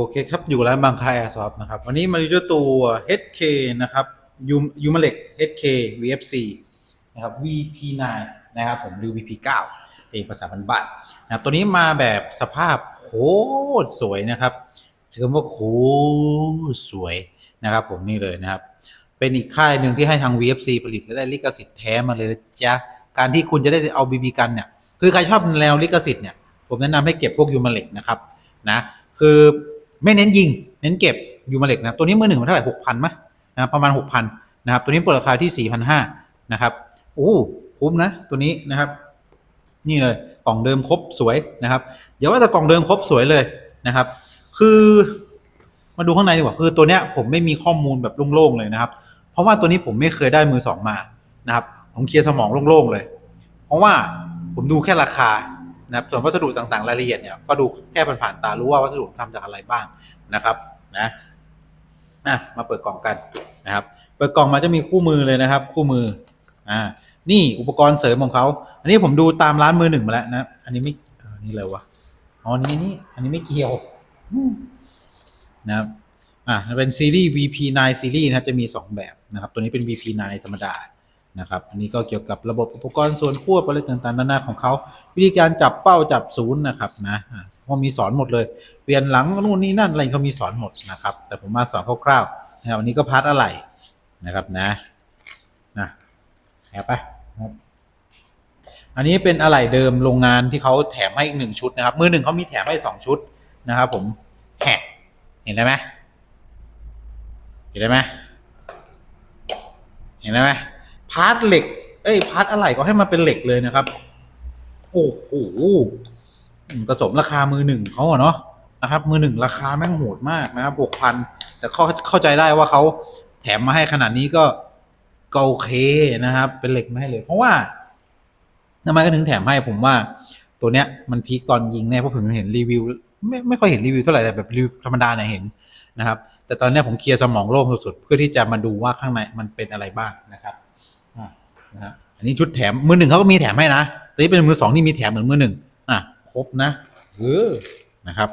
โอเคครับ อยู่ร้านบางคายแอร์ซอฟนะครับ วันนี้มาดูเจ้าตัว HK นะครับยูยูมาเล็ก HK VFC นะครับ VP9 นะครับผมหรือ VP9 เป็นภาษาบ้านๆนะครับ ตัวนี้มาแบบสภาพโคตรสวยนะครับถือว่าโคตรสวยนะครับ ผมนี่เลยนะครับ เป็นอีกค่ายหนึ่งที่ให้ทาง VFC ผลิตและได้ลิขสิทธิ์แท้มาเลยนะจ๊ะการที่คุณจะได้เอา BB กันเนี่ย คือใครชอบแนวลิขสิทธิ์เนี่ย ผมแนะนำให้เก็บพวกยูมาเล็กนะครับนะคือ ไม่เน้นยิง เน้นเก็บยูมาเล็กนะ ตัวนี้มือหนึ่งมันเท่าไหร่หกพันมั้ยนะประมาณหกพันนะครับ ตัวนี้เปิดราคาที่สี่พันห้านะครับโอ้คุ้มนะ ตัวนี้นะครับ นี่เลยกล่องเดิมครบสวยนะครับเดี๋ยวว่าแต่กล่องเดิมครบสวยเลยนะครับ คือมาดูข้างในดีกว่าคือตัวเนี้ยผมไม่มีข้อมูลแบบโล่งๆเลยนะครับ เพราะว่าตัวนี้ผมไม่เคยได้มือสองมานะครับผมเคลียร์สมองโล่งๆเลย เพราะว่าผมดูแค่ราคา นะครับส่วนวัสดุต่างๆรายละเอียดเนี่ยก็ดูแค่ผ่านๆตารู้ว่าวัสดุทำจากอะไรบ้างนะครับนะอะมาเปิดกล่องกันนะครับ เปิดกล่องมาจะมีคู่มือเลยนะครับ คู่มืออ่านี่อุปกรณ์เสริมของเขา อันนี้ผมดูตามร้านมือหนึ่งมาแล้วนะ อันนี้ไม่ออนี่เลยวะอ๋อนี่นี่อันนี้ไม่เกี่ยวนะครับอ่าเป็นซีรีส์ VP9 ซีรีส์นะจะมี 2 แบบนะครับ ตัวนี้เป็น VP9 ธรรมดานะครับ อันนี้ก็เกี่ยวกับระบบอุปกรณ์ส่วนควบอะไรต่างๆนานาของเขาวิธีการจับเป้าจับศูนย์นะครับนะอ่าก็มีสอนหมดเลยเปลี่ยนหลังนู่นนี่นั่นอะไรเขามีสอนหมดนะครับ แต่ผมมาสอนคร่าวๆนะครับอันนี้ก็พาร์ทอะไรนะครับนะนะแอบไปะครับอันนี้เป็นอะไหล่เดิมโรงงานที่เขาแถมให้อีกหนึ่งชุดนะครับ มือหนึ่งเขามีแถมให้สองชุดนะครับผมแหกเห็นได้ไหมเห็นได้ไหมเห็นได้ไหมพาร์ทเหล็ก เอ้ยพาร์ทอะไหล่ก็ให้มาเป็นเหล็กเลยนะครับ โอ้โหผสมราคามือหนึ่งเขาอะเนาะนะครับ มือหนึ่งราคาแม่งโหดมากนะครับหกพันแต่เข้าเข้าใจได้ว่าเขาแถมมาให้ขนาดนี้ก็ก็โอเคนะครับ เป็นเหล็กมาให้เลย เพราะว่าทำไมก็ถึงแถมให้ผมว่า ตัวเนี้ยมันพีคตอนยิงแน่เพราะผมเห็นรีวิว ไม่ไม่ค่อยเห็นรีวิวเท่าไหร่แต่แบบรีวิวธรรมดาเนี่ยเห็นนะครับ แต่ตอนเนี้ยผมเคลียร์สมองโล่งสุดๆเพื่อที่จะมาดูว่าข้างในมันเป็นอะไรบ้างนะครับอ่านะฮะอันนี้ชุดแถมมือหนึ่งเขาก็มีแถมให้นะ แต่นี่เป็นมือสองที่มีแถมเหมือนมือหนึ่งอะครบนะเออนะครับ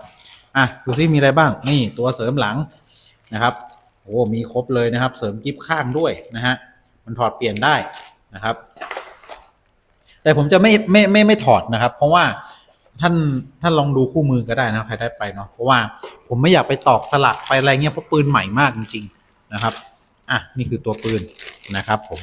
อะดูซิมีอะไรบ้างนี่ตัวเสริมหลังนะครับโอ้มีครบเลยนะครับ เสริมกิฟข้างด้วยนะฮะมันถอดเปลี่ยนได้นะครับ แต่ผมจะไม่ไม่ไม่ไม่ถอดนะครับ เพราะว่าท่านท่านลองดูคู่มือก็ได้นะใครได้ไปเนาะเพราะว่าผมไม่อยากไปตอกสลักไปอะไรเงี้ยเพราะปืนใหม่มากจริง ๆนะครับ อะนี่คือตัวปืนนะครับผม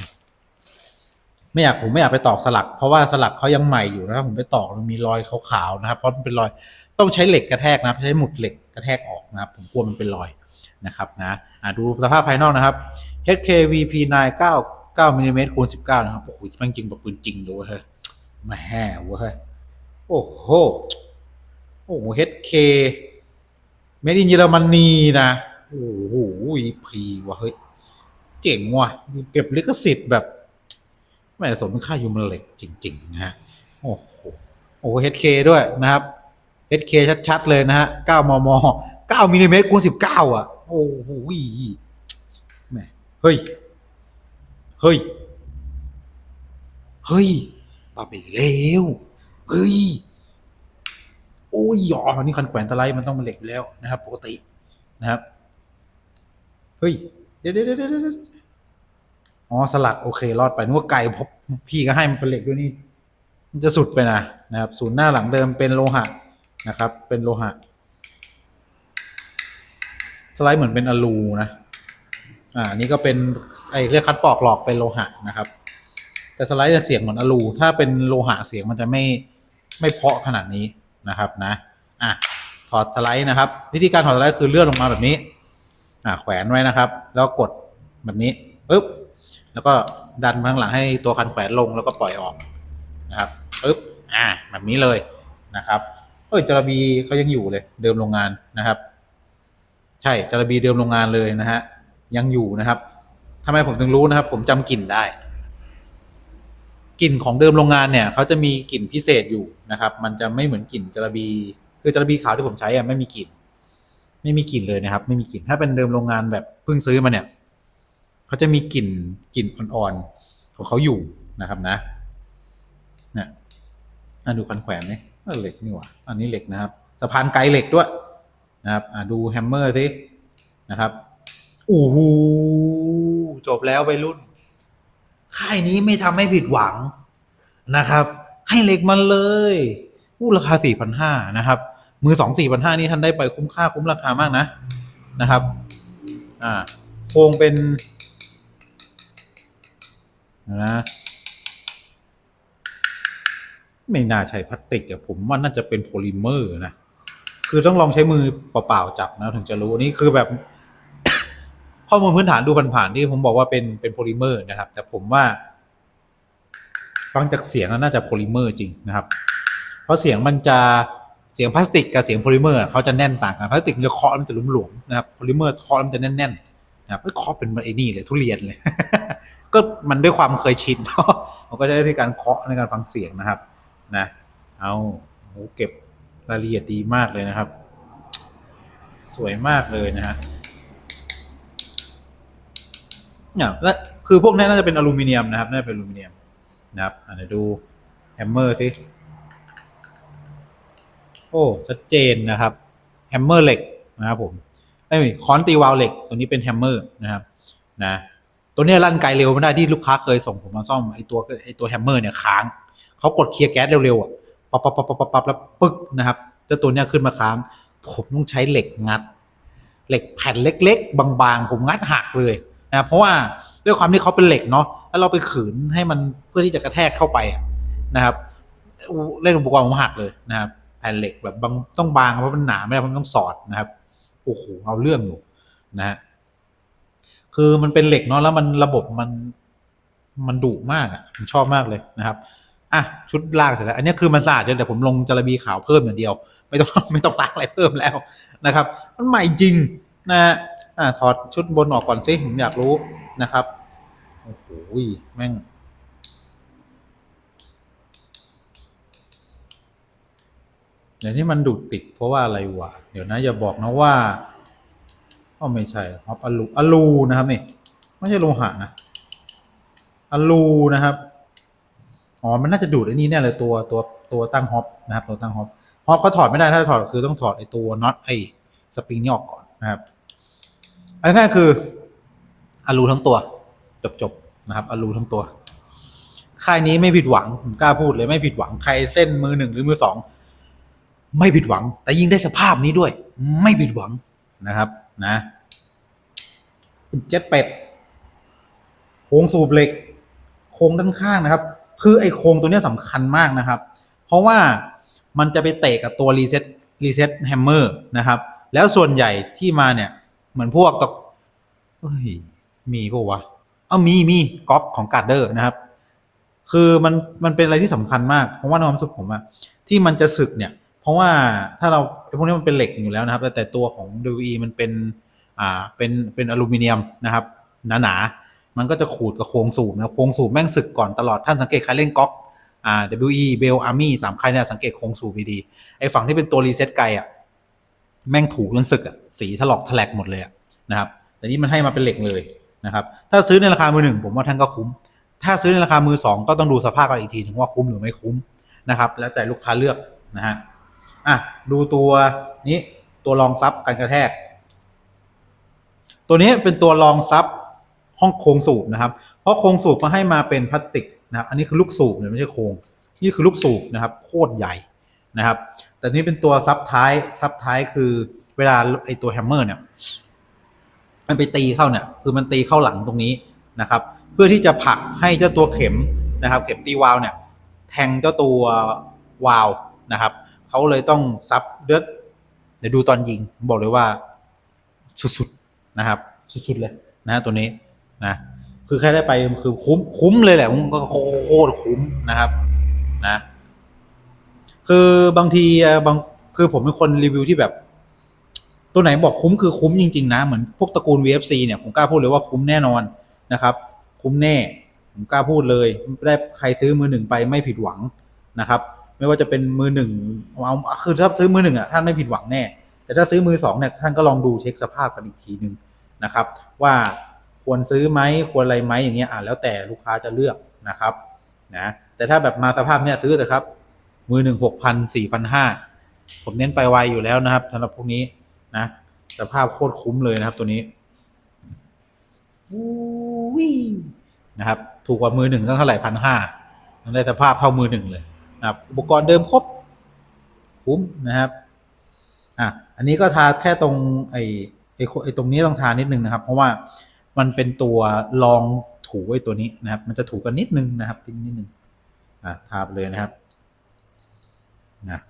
ไม่อยากผมไม่อยากไปตอกสลัก เพราะว่าสลักเขายังใหม่อยู่นะครับผมไปตอกมันมีรอยขาวๆนะครับ เพราะมันเป็นรอยต้องใช้เหล็กกระแทกนะครับใช้หมุดเหล็กกระแทกออกนะครับ ผมกลัวมันเป็นรอยนะครับนะดูสภาพภายนอกนะครับ HKVP9 9 9มิลลิเมตรคูณ19 นะครับ โอ้โหมันจริงแบบปืนจริงด้วยเฮ้ยมาแห่เว้ยโอ้โห โอ้โห HK เมดินเยอรมนีนะ โอ้โหพีวะเฮ้ย เจ๋งว่ะ เก็บลิขสิทธิ์แบบ ม่สมค่ายูมันเหล็กจริงๆนะฮะโอ้โหโอ้โห HK ด้วยนะครับ HK ชัดๆ เลยนะฮะ 9 มม 9มิลลิเมตรคูณ19 อะ โอ้โหแหมเฮ้ย เฮ้ย เฮ้ยปาไปเร็วเฮ้ย โอ้ยหยอนี่คันแขวนสไลด์มันต้องเป็นเหล็กอยู่แล้วนะครับ ปกตินะครับ เฮ้ย เดี๋ยวเดี๋ยวเดี๋ยวเดี๋ยว อ๋อสลักโอเค รอดไปนึกว่าไก่พบพี่ก็ให้มันเป็นเหล็กด้วยนี่มันจะสุดไปนะนะครับ ศูนย์หน้าหลังเดิมเป็นโลหะนะครับ เป็นโลหะ สไลด์เหมือนเป็นอลูนะ อ่านี่ก็เป็นไอเรียกคัดปอกหลอกเป็นโลหะนะครับ แต่สไลด์จะเสียงเหมือนอลูถ้าเป็นโลหะเสียงมันจะไม่ไม่เพาะขนาดนี้นะครับนะอะถอดสไลด์นะครับ วิธีการถอดสไลด์คือเลื่อนลงมาแบบนี้ อ่าแขวนไว้นะครับ แล้วกดแบบนี้ปึ๊บ แล้วก็ดันมาข้างหลังให้ตัวคันแขวนลงแล้วก็ปล่อยออกนะครับปึ๊บอ่าแบบนี้เลยนะครับเอ้ยจระบีเขายังอยู่เลยเดิมโรงงานนะครับ ใช่จระบีเดิมโรงงานเลยนะฮะยังอยู่นะครับทำไมผมถึงรู้นะครับ ผมจำกลิ่นได้กลิ่นของเดิมโรงงานเนี่ยเขาจะมีกลิ่นพิเศษอยู่นะครับ มันจะไม่เหมือนกลิ่นจระบี คือจระบีขาวที่ผมใช้อะไม่มีกลิ่น ไม่มีกลิ่นเลยนะครับ ไม่มีกลิ่นถ้าเป็นเดิมโรงงานแบบเพิ่งซื้อมาเนี่ย เขาจะมีกลิ่นกลิ่นอ่อนๆของเขาอยู่นะครับนะเนี่ยอะดูคันแขวนนี่เออเหล็กนี่หว่าอันนี้เหล็กนะครับสะพานไกลเหล็กด้วยนะครับอ่าดูแฮมเมอร์สินะครับโอ้โหจบแล้วไปรุ่น ค่ายนี้ไม่ทำให้ผิดหวังนะครับ ให้เหล็กมันเลยอู้ราคาสี่พันห้านะครับ มือสองสี่พันห้านี่ท่านได้ไปคุ้มค่าคุ้มราคามากนะนะครับ อ่าโครงเป็น นะไม่น่าใช่พลาสติกอะผมว่าน่าจะเป็นโพลิเมอร์นะ คือต้องลองใช้มือเปล่าๆจับนะถึงจะรู้นนี้คือแบบ ข้อมูลพื้นฐานดูผ่านๆที่ผมบอกว่าเป็นเป็นโพลิเมอร์นะครับ แต่ผมว่าฟังจากเสียงแล้วน่าจะโพลิเมอร์จริงนะครับ เพราะเสียงมันจะเสียงพลาสติกกับเสียงโพลิเมอร์เขาจะแน่นต่างกันพลาสติกมันจะเคาะมันจะหลวมๆนะครับโพลิเมอร์เคาะมันจะแน่นๆนะครับเคาะเป็นไอ้นี่เลยทุเรียนเลย ก็มันด้วยความเคยชินเนาะมันก็จะได้การเคาะในการฟังเสียงนะครับ นะ เอาโหเก็บรายละเอียดดีมากเลยนะครับ สวยมากเลยนะฮะเนี่ยและคือพวกนี้น่าจะเป็นอลูมิเนียมนะครับ น่าจะเป็นอลูมิเนียมนะครับอะเดี๋ยวดูแฮมเมอร์สิโอ้ชัดเจนนะครับแฮมเมอร์เหล็กนะครับผมไอ้ค้อนตีวาลเหล็ก ตัวนี้เป็นแฮมเมอร์นะครับ นะ ตัวเนี้ยลั่นไกลเร็วไม่ได้ที่ลูกค้าเคยส่งผมมาซ่อมไอตัวไอตัวแฮมเมอร์เนี่ยค้างเขากดเคลียร์แก๊สเร็วๆอะปั๊บปั๊บปั๊บปั๊บปั๊บแล้วปึ๊กนะครับเจ้าตัวเนี้ยขึ้นมาค้าง ผมต้องใช้เหล็กงัด เหล็กแผ่นเล็ก ๆ บางๆ ผมงัดหักเลยนะเพราะว่าด้วยความที่เขาเป็นเหล็กเนาะแล้วเราไปขืนให้มันเพื่อที่จะกระแทกเข้าไปอะนะครับเล่นอุปกรณ์ผมหักเลยนะครับแผ่นเหล็กแบบบางต้องบางเพราะมันหนาไม่ได้เพราะมันต้องสอดนะครับโอ้โหเอาเรื่องอยู่นะฮะ คือมันเป็นเหล็กเนาะแล้วมันระบบมันมันดุมากอะผมชอบมากเลยนะครับอะชุดล่างเสร็จแล้ว อันนี้คือมันสะอาดเลยแต่ผมลงจระบีขาวเพิ่มอย่างเดียว ไม่ต้องไม่ต้องล้างอะไรเพิ่มแล้วนะครับ มันใหม่จริงนะฮะอะถอดชุดบนออกก่อนสิผมอยากรู้นะครับโอ้โหแม่งเดี๋ยวนี้มันดูดติดเพราะว่าอะไรวะเดี๋ยวนะอย่าบอกนะว่า อ๋อไม่ใช่ครับอลูอลูนะครับนี่ไม่ใช่โลหะนะอลูนะครับอ๋อมันน่าจะดูดไอ้นี่แน่เลยตัวตัวตัวตั้งฮอปนะครับตัวตั้งฮอปฮอปเขาถอดไม่ได้ถ้าถอดคือต้องถอดไอ้ตัวน็อตไอ้สปริงนี่ออกก่อนนะครับอันง่ายคืออลูทั้งตัว จบจบๆนะครับอลูทั้งตัว ค่ายนี้ไม่ผิดหวังผมกล้าพูดเลยไม่ผิดหวังใครเส้นมือหนึ่งหรือมือสองไม่ผิดหวัง แต่ยิ่งได้สภาพนี้ด้วย ไม่ผิดหวังนะครับ นะเจ็ดเป็ดโค้งสูบเหล็ก โค้งด้านข้างนะครับ คือไอ้โค้งตัวนี้สำคัญมากนะครับ เพราะว่ามันจะไปเตะกับตัวรีเซ็ตรีเซ็ตแฮมเมอร์นะครับ แล้วส่วนใหญ่ที่มาเนี่ย เหมือนพวกตะเอ้ยมีพวกวะเอามีมีก๊อกของการ์เดอร์นะครับ คือมันมันเป็นอะไรที่สำคัญมาก เพราะว่าในความสึกผมอะที่มันจะสึกเนี่ย เพราะว่าถ้าเราไอ้พวกนี้มันเป็นเหล็กอยู่แล้วนะครับ แต่แต่ตัวของ WE มันเป็นอ่าเป็นเป็นอลูมิเนียมนะครับหนาๆมันก็จะขูดกับโครงสูบนะโครงสูบแม่งสึกก่อนตลอดท่านสังเกตใครเล่นก๊อกอ่า WE Bell Army สามค่ายเนี่ยสังเกตโครงสูบดีๆไอ้ฝั่งที่เป็นตัวรีเซ็ตไกลอะแม่งถูจนสึกอะสีถลอกถลกหมดเลยะนะครับ แต่นี่มันให้มาเป็นเหล็กเลยนะครับ ถ้าซื้อในราคามือหนึ่งผมว่าท่านก็คุ้ม ถ้าซื้อในราคามือสองก็ต้องดูสภาพกันอีกทีถึงว่าคุ้มหรือไม่คุ้มนะครับ แล้วแต่ลูกค้าเลือกนะฮะ อะดูตัวนี้ตัวรองซับการกระแทก ตัวนี้เป็นตัวรองซับห้องโครงสูบนะครับ เพราะโครงสูบมาให้มาเป็นพลาสติกนะครับอันนี้คือลูกสูบเนี่ยไม่ใช่โครงนี่คือลูกสูบนะครับโคตรใหญ่นะครับ แต่นี่เป็นตัวซับท้ายซับท้ายคือเวลาไอตัวแฮมเมอร์เนี่ยมันไปตีเข้าเนี่ยคือมันตีเข้าหลังตรงนี้นะครับ เพื่อที่จะผลักให้เจ้าตัวเข็มนะครับ เข็มตีวาล์วเนี่ย แทงเจ้าตัววาล์วนะครับ เขาเลยต้องซับเดือดเดี๋ยวดูตอนยิง บอกเลยว่าสุดๆนะครับ สุดๆเลยนะตัวนี้นะคือใครได้ไปคือคุ้มคุ้มเลยแหละมันก็โคตรคุ้มนะครับนะคือบางทีอะบางคือผมเป็นคนรีวิวที่แบบ ตัวไหนบอกคุ้มคือคุ้มจริง ๆ นะ เหมือนพวกตระกูล VFC เนี่ยผมกล้าพูดเลยว่าคุ้มแน่นอนนะครับ คุ้มแน่ผมกล้าพูดเลยได้ใครซื้อมือหนึ่งไปไม่ผิดหวังนะครับ ไม่ว่าจะเป็นมือหนึ่งเอาคือถ้าซื้อมือหนึ่งอะท่านไม่ผิดหวังแน่ แต่ถ้าซื้อมือสองเนี่ยท่านก็ลองดูเช็คสภาพกันอีกทีหนึ่งนะครับ ว่าควรซื้อไหมควรอะไรไหมอย่างเงี้ยอ่าแล้วแต่ลูกค้าจะเลือกนะครับนะแต่ถ้าแบบมาสภาพเนี่ยซื้อเถอะครับ มือหนึ่งหกพันสี่พันห้าผมเน้นไปไวอยู่แล้วนะครับสำหรับพวกนี้นะสภาพโคตรคุ้มเลยนะครับตัวนี้อุ้ยนะครับ ถูกกว่ามือหนึ่งตั้งเท่าไหร่พันห้าได้สภาพเท่ามือหนึ่งเลย นะครับอุปกรณ์เดิมครบคุ้มนะครับอะอันนี้ก็ทาแค่ตรงไอ้ไอ้ไอ้ตรงนี้ต้องทานิดนึงนะครับ เพราะว่ามันเป็นตัวรองถูไว้ตัวนี้นะครับ มันจะถูกันนิดนึงนะครับนิดนิดนึงอะทาไปเลยนะครับนะ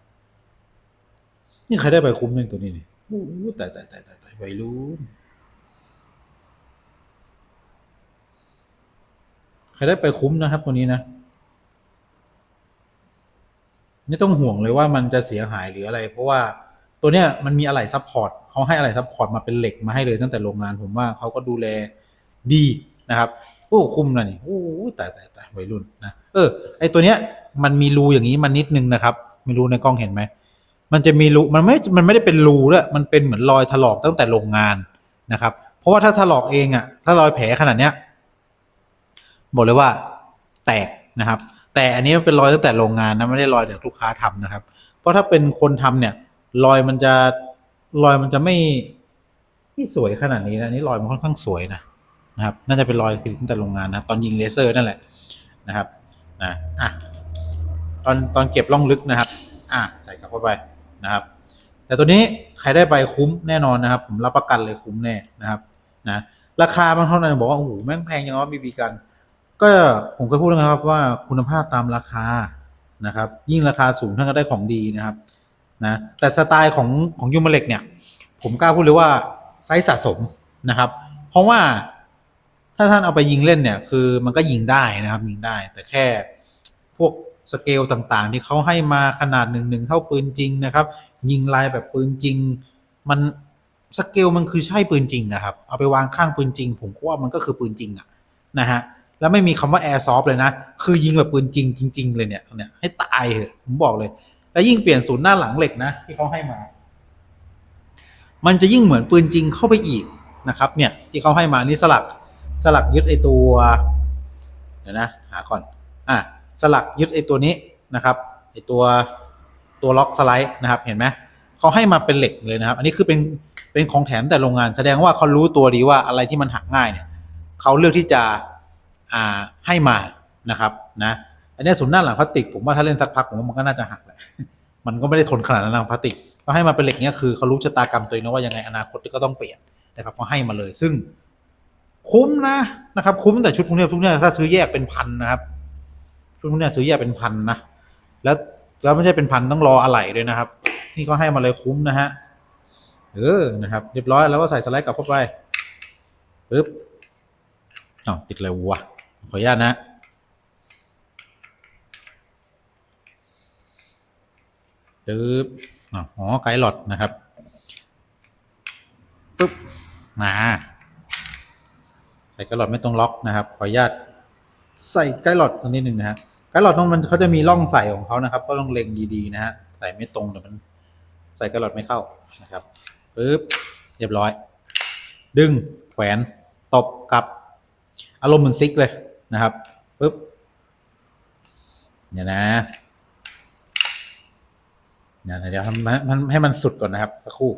นี่ใครได้ไปคุ้มหนึ่งตัวนี้นี่โอ้โหแต่แต่แต่แต่แต่วัยรุ่นใครได้ไปคุ้มนะครับตัวนี้นะ ไม่ต้องห่วงเลยว่ามันจะเสียหายหรืออะไร เพราะว่าตัวเนี้ยมันมีอะไหล่ซัพพอร์ตเขาให้อะไหล่ซัพพอร์ตมาเป็นเหล็กมาให้เลยตั้งแต่โรงงานผมว่าเขาก็ดูแลดีนะครับโอ้คุ้มนะนี่โอ้แต่แต่แต่วัยรุ่นนะเออไอตัวเนี้ยมันมีรูอย่างนี้มันนิดนึงนะครับ ไม่รู้ในกล้องเห็นไหมมันจะมีรูมันไม่มันไม่ได้เป็นรูด้วยมันเป็นเหมือนรอยถลอกตั้งแต่โรงงานนะครับ เพราะว่าถ้าถลอกเองอะถ้ารอยแผลขนาดเนี้ยบอกเลยว่าแตกนะครับ แต่อันนี้มันเป็นรอยตั้งแต่โรงงานนะไม่ได้รอยจากลูกค้าทำนะครับ เพราะถ้าเป็นคนทำเนี่ย รอยมันจะรอยมันจะไม่ไม่สวยขนาดนี้นะนี่รอยมันค่อนข้างสวยนะนะครับ น่าจะเป็นรอยตั้งแต่โรงงานนะตอนยิงเลเซอร์นั่นแหละนะครับนะอะตอนตอนเก็บล่องลึกนะครับ อะใส่กลับเข้าไปนะครับ แต่ตัวนี้ใครได้ไปคุ้มแน่นอนนะครับ ผมรับประกันเลยคุ้มแน่นะครับนะราคาบางท่านบอกว่าโอ้โหแม่งแพงยังวะบีบีกัน ก็ผมก็พูดนะครับว่าคุณภาพตามราคานะครับ ยิ่งราคาสูงท่านก็ได้ของดีนะครับนะแต่สไตล์ของของยูมาเล็กเนี่ย ผมกล้าพูดเลยว่าไซส์สะสมนะครับ เพราะว่าถ้าท่านเอาไปยิงเล่นเนี่ย คือมันก็ยิงได้นะครับยิงได้ แต่แค่พวกสเกลต่างๆ ที่เขาให้มาขนาดหนึ่งหนึ่งเท่าปืนจริงนะครับ ยิงลายแบบปืนจริง มันสเกลมันคือใช่ปืนจริงนะครับ เอาไปวางข้างปืนจริง ผมว่ามันก็คือปืนจริงอะนะฮะ แล้วไม่มีคำว่าแอร์ซอฟเลยนะ คือยิงแบบปืนจริงจริง ๆ เลยเนี่ยเนี่ยให้ตายเหอะผมบอกเลย แล้วยิ่งเปลี่ยนศูนย์หน้าหลังเหล็กนะ ที่เขาให้มา มันจะยิ่งเหมือนปืนจริงเข้าไปอีกนะครับ เนี่ย ที่เขาให้มานี่สลักสลักยึดไอตัว เดี๋ยวนะ หาก่อน อะสลักยึดไอตัวนี้นะครับไอตัวตัวล็อกสไลด์นะครับ เห็นไหมเขาให้มาเป็นเหล็กเลยนะครับ อันนี้คือเป็นเป็นของแถมแต่โรงงาน แสดงว่าเขารู้ตัวดีว่าอะไรที่มันหักง่ายเนี่ยเขาเลือกที่จะ ให้มานะครับนะอันนี้ศูนย์หน้าหลังพลาสติกผมว่าถ้าเล่นสักพักผมว่ามันก็น่าจะหักแหละมันก็ไม่ได้ทนขนาดนั้นหลังพลาสติกก็ให้มาเป็นเหล็กเนี้ยคือเขารู้ชะตากรรมตัวเองนะว่ายังไงอนาคตก็ต้องเปลี่ยนนะครับก็ให้มาเลยซึ่งคุ้มนะนะครับคุ้มแต่ชุดพวกเนี้ยพวกเนี้ยถ้าซื้อแยกเป็นพันนะครับชุดพวกเนี้ยซื้อแยกเป็นพันนะแล้วแล้วไม่ใช่เป็นพันต้องรออะไหล่ด้วยนะครับ นี่ก็ให้มาเลยคุ้มนะฮะเออนะครับ เรียบร้อยแล้วก็ใส่สไลด์กลับเข้าไปปึ๊บอ้าวติดอะไรวะ ขออนุญาตนะปึ๊บอ๋อไกด์หลอดนะครับปึ๊บมาใส่ไกด์หลอดไม่ต้องล็อกนะครับ ขออนุญาตใส่ไกด์หลอดตรงนี้หนึ่งนะฮะไกด์หลอดตรงมันเขาจะมีร่องใส่ของเขานะครับก็ต้องเล็งดีๆนะฮะใส่ไม่ตรงเดี๋ยวมันใส่ไกด์หลอดไม่เข้านะครับปึ๊บเรียบร้อย ดึงแขวนตบกลับ อารมณ์เหมือนซิกเลย นะครับปึ๊บเนี่ยนะเนี่ยเดี๋ยวมันให้มันสุดก่อนนะครับสักครู่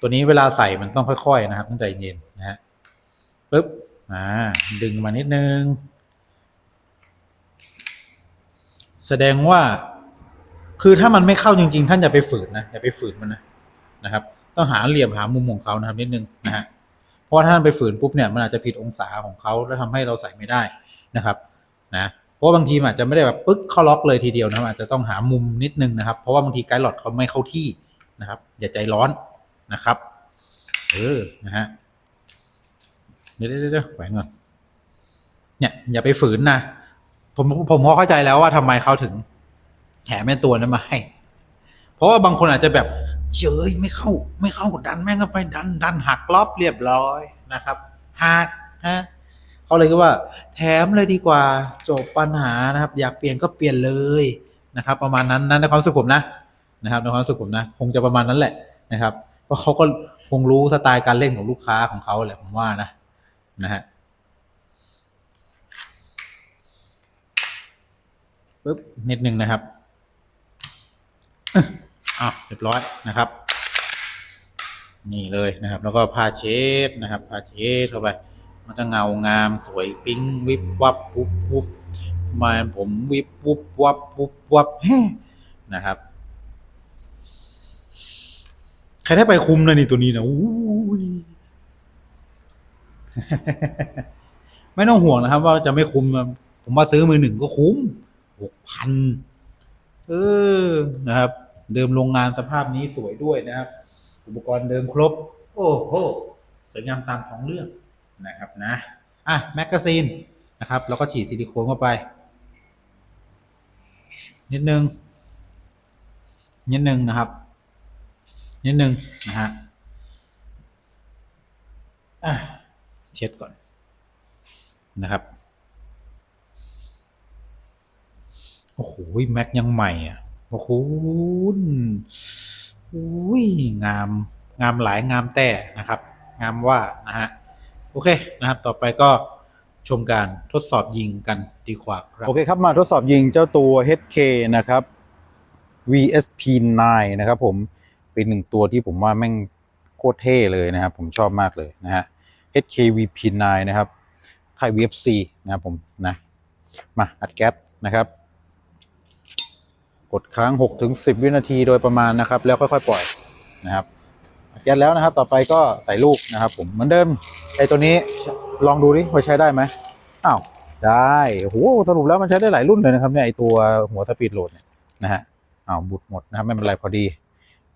ตัวนี้เวลาใส่มันต้องค่อยๆนะครับต้องใจเย็นนะฮะปึ๊บอ่าดึงมานิดนึง แสดงว่า คือถ้ามันไม่เข้าจริง ๆ ท่านอย่าไปฝืนนะอย่าไปฝืนมันนะนะครับ ต้องหาเหลี่ยมหามุมของเขานะครับนิดนึงนะฮะเพราะว่าถ้านไปฝืนปุ๊บเนี่ยมันอาจจะผิดองศาของเขาแล้วทำให้เราใส่ไม่ได้ นะครับนะเพราะว่าบางทีอาจจะไม่ได้แบบปึ๊กเข้าล็อกเลยทีเดียวนะอาจจะต้องหามุมนิดนึงนะครับ เพราะว่าบางทีไกด์หลอดเขาไม่เข้าที่นะครับ อย่าใจร้อนนะครับเออนะฮะเดี๋ยวเดี๋ยวแขวนก่อนเนี่ยอย่าไปฝืนนะผมผมพอเข้าใจแล้วว่าทำไมเขาถึงแถมแม่ตัวนั้นมาให้ เพราะว่าบางคนอาจจะแบบเฉยไม่เข้า ไม่เข้าดันแม่งก็ไปดันดันหักรอบเรียบร้อยนะครับหักฮะ เขาเลยก็ว่า แถมเลยดีกว่าจบปัญหานะครับ อยากเปลี่ยนก็เปลี่ยนเลยนะครับ ประมาณนั้นนะในความสึกผมนะนะครับในความสึกผมนะ คงจะประมาณนั้นแหละนะครับ เพราะเขาก็คงรู้สไตล์การเล่นของลูกค้าของเขาแหละผมว่านะนะฮะปึ๊บนิดนึงนะครับอะเรียบร้อยนะครับ นี่เลยนะครับ แล้วก็ผ้าเช็ดนะครับผ้าเช็ดเข้าไป มันก็เงางามสวยปิ๊งวิบวับวุบวุบมาผมวิบวุบวับวุบวับแฮ่นะครับใครได้ไปคุมเลยนี่ตัวนี้นะอู้ไม่ต้องห่วงนะครับ ว่าจะไม่คุ้มผมว่าซื้อมือหนึ่งก็คุ้มหกพันเออนะครับ เดิมโรงงานสภาพนี้สวยด้วยนะครับ อุปกรณ์เดิมครบ โอ้โหสวยงามตามท้องเรื่อง นะครับนะอะแมกกาซีนนะครับแล้วก็ฉีดซิลิโคนเข้าไป นิดนึง นิดนึงนะครับ นิดนึงนะฮะอะเช็ดก่อนนะครับโอ้โหแม็กยังใหม่อะโอ้โหอุ้ยงาม งามหลายงามแต่นะครับ งามว่านะฮะ โอเคนะครับ ต่อไปก็ชมการทดสอบยิงกันดีกว่าครับ โอเคครับ มาทดสอบยิงเจ้าตัว HK นะครับ VSP9 นะครับผม เป็นหนึ่งตัวที่ผมว่าแม่งโคตรเท่เลยนะครับ ผมชอบมากเลยนะฮะ HK VP9 นะครับค่าย VFC นะครับผมนะ มาอัดแก๊สนะครับ กดค้าง6ถึง10 วินาทีโดยประมาณนะครับ แล้วค่อยๆ ปล่อยนะครับอัดแก๊สแล้วนะครับ ต่อไปก็ใส่ลูกนะครับ ผมเหมือนเดิม ไอตัวนี้ลองดูดิว่าใช้ได้ไหมอ้าวได้โอ้โหสรุปแล้วมันใช้ได้หลายรุ่นเลยนะครับเนี่ยไอตัวหัวสปีดโหลดเนี่ยนะฮะอ้าวบุดหมดนะครับไม่เป็นไรพอดี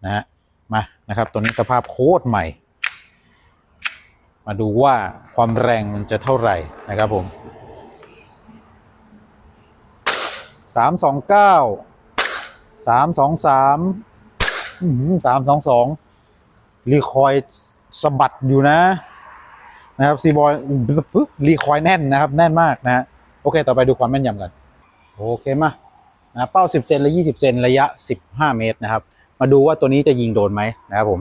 นะฮะมานะครับ ตัวนี้สภาพโคตรใหม่ มาดูว่าความแรงมันจะเท่าไหร่นะครับผมสามสองเก้าสามสองสามสามสองสองรีคอยสะบัดอยู่นะ นะครับซีบอยปึ๊บรีคอยแน่นนะครับ แน่นมากนะฮะโอเค ต่อไปดูความแม่นยำกัน โอเคมานะเป้า 10 เซนและ 20 เซนระยะ 15 เมตรนะครับ มาดูว่าตัวนี้จะยิงโดนไหมนะครับผม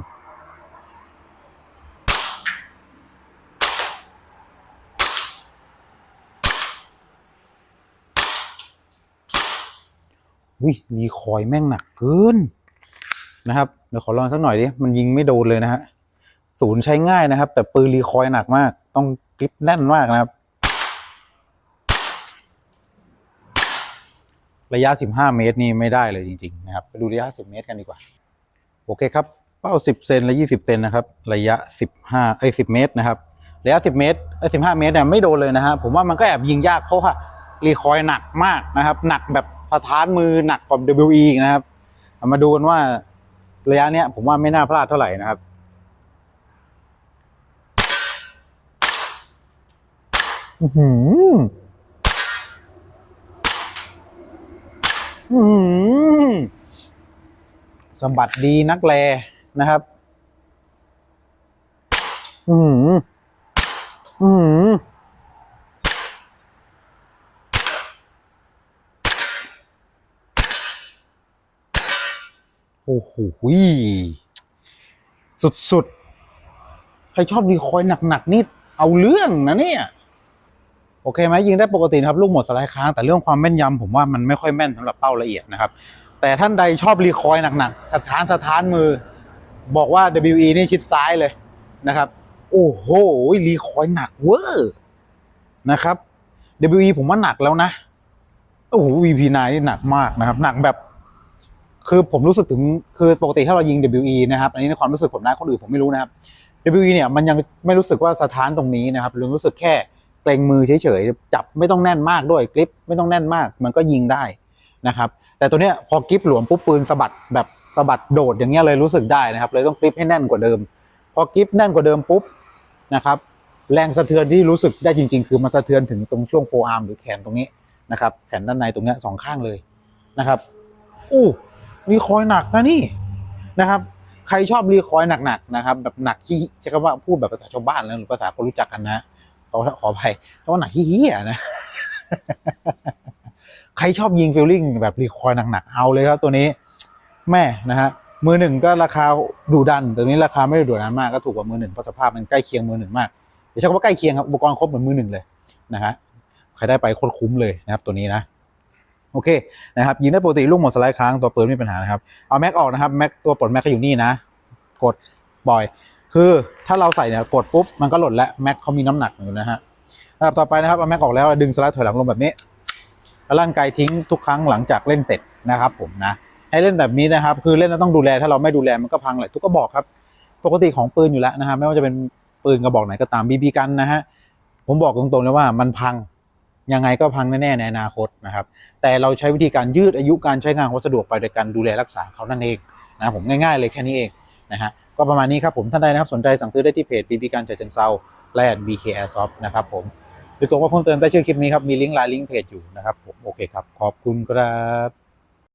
วิรีคอยแม่งหนักเกินนะครับ เดี๋ยวขอลองสักหน่อยดิ มันยิงไม่โดนเลยนะฮะ ศูนย์ใช้ง่ายนะครับ แต่ปืนรีคอยหนักมาก ต้องกริปแน่นมากนะครับ ระยะ 15 เมตรนี่ไม่ได้เลยจริง ๆ นะครับ ไปดูระยะ 10 เมตรกันดีกว่า โอเคครับ เป้า 10 เซนและ 20 เซนนะครับ ระยะ 15 เอ้ย 10 เมตรนะครับ ระยะ 10 เมตร เอ้ย 15 เมตรเนี่ยไม่โดนเลยนะฮะ ผมว่ามันก็แอบยิงยากเพราะว่ารีคอยหนักมากนะครับ หนักแบบสถานมือหนักกว่า WE อีกนะครับามาดูกันว่าระยะเนี้ยผมว่าไม่น่าพลาดเท่าไหร่นะครับ อื้อหือสมบัติดีนักแลนะครับ อือหืออือหือโอ้โหสุดๆ ใครชอบรีคอยหนัก ๆ นี่ เอาเรื่องนะเนี่ย โอเคไหมยิงได้ปกตินะครับลูกหมดสไลด์ค้างแต่เรื่องความแม่นยำผมว่ามันไม่ค่อยแม่นสำหรับเป้าละเอียดนะครับแต่ท่านใดชอบรีคอยหนักๆสถานสถานมือ บอกว่า WE นี่ชิดซ้ายเลยนะครับ โอ้โหรีคอยหนักเวอร์นะครับ WE ผมว่าหนักแล้วนะโอ้โห VP9 นี่หนักมากนะครับ หนักแบบ คือผมรู้สึกถึงคือปกติถ้าเรายิง WE นะครับ อันนี้ในความรู้สึกผมนะคนอื่นผมไม่รู้นะครับ WE เนี่ยมันยังไม่รู้สึกว่าสถานตรงนี้นะครับรู้สึกแค่ เกรงมือเฉยๆจับไม่ต้องแน่นมากด้วยกริปไม่ต้องแน่นมาก มันก็ยิงได้นะครับ แต่ตัวเนี้ยพอกริปหลวมปุ๊บปืนสะบัดแบบสะบัดโดดอย่างเงี้ยเลยรู้สึกได้นะครับ เลยต้องกริปให้แน่นกว่าเดิม พอกริปแน่นกว่าเดิมปุ๊บนะครับ แรงสะเทือนที่รู้สึกได้จริง ๆ คือมันสะเทือนถึงตรงช่วงโฟอาร์มหรือแขนตรงนี้นะครับ แขนด้านในตรงเนี้ยสองข้างเลยนะครับอู้รีคอยหนักนะนี่นะครับ ใครชอบรีคอยหนักๆนะครับ แบบหนักที่ใช้คำว่าพูดแบบภาษาชาวบ้านแล้วหรือภาษาคนรู้จักกันนะ ขอขออภัยเพราะว่าหนักเฮียนะ ใครชอบยิงฟิลลิ่งแบบรีคอยหนักๆเอาเลยครับตัวนี้ แม่นะฮะมือหนึ่งก็ราคาดูดันแต่ตัวนี้ราคาไม่ได้ดูดันมากก็ถูกกว่ามือหนึ่งเพราะสภาพมันใกล้เคียงมือหนึ่งมากเดี๋ยวใช้คำว่าใกล้เคียงครับอุปกรณ์ครบเหมือนมือหนึ่งเลยนะฮะใครได้ไปโคตรคุ้มเลยนะครับตัวนี้นะโอเคนะครับยิงได้ปกติลูกหมดสไลด์ค้างตัวปืนไม่มีปัญหานะครับเอาแม็กออกนะครับแม็กตัวปลดแม็กก็อยู่นี่นะ กดปล่อย คือถ้าเราใส่เนี่ยกดปุ๊บมันก็หล่นแล้วแม็กเขามีน้ำหนักอยู่นะฮะระดับต่อไปนะครับเอาแม็กออกแล้วดึงสไลด์ถอยหลังลงแบบนี้แล้วลั่นไกลทิ้งทุกครั้งหลังจากเล่นเสร็จนะครับ ผมนะให้เล่นแบบนี้นะครับ คือเล่นแล้วต้องดูแลถ้าเราไม่ดูแลมันก็พังแหละทุกกระบอกครับ ปกติของปืนอยู่แล้วนะฮะไม่ว่าจะเป็นปืนกระบอกไหนก็ตามบีบีกันนะฮะผมบอกตรงๆเลยว่ามันพังยังไงก็พังแน่ๆในอนาคตนะครับ แต่เราใช้วิธีการยืดอายุการใช้งานวัสดุไปโดยการดูแลรักษาเขานั่นเองนะผมง่ายๆเลยแค่นี้เองนะฮะ ก็ประมาณนี้ครับผมท่านใดนะครับสนใจสั่งซื้อได้ที่เพจปีพีการเฉยเชิงเซาและแอดบีเคแอร์นะครับผมหรือกดว่าเพิ่มเติมใต้ชื่อคลิปนี้ครับมีลิงก์ไลน์ลิงก์เพจอยู่นะครับผมโอเคครับขอบคุณครับ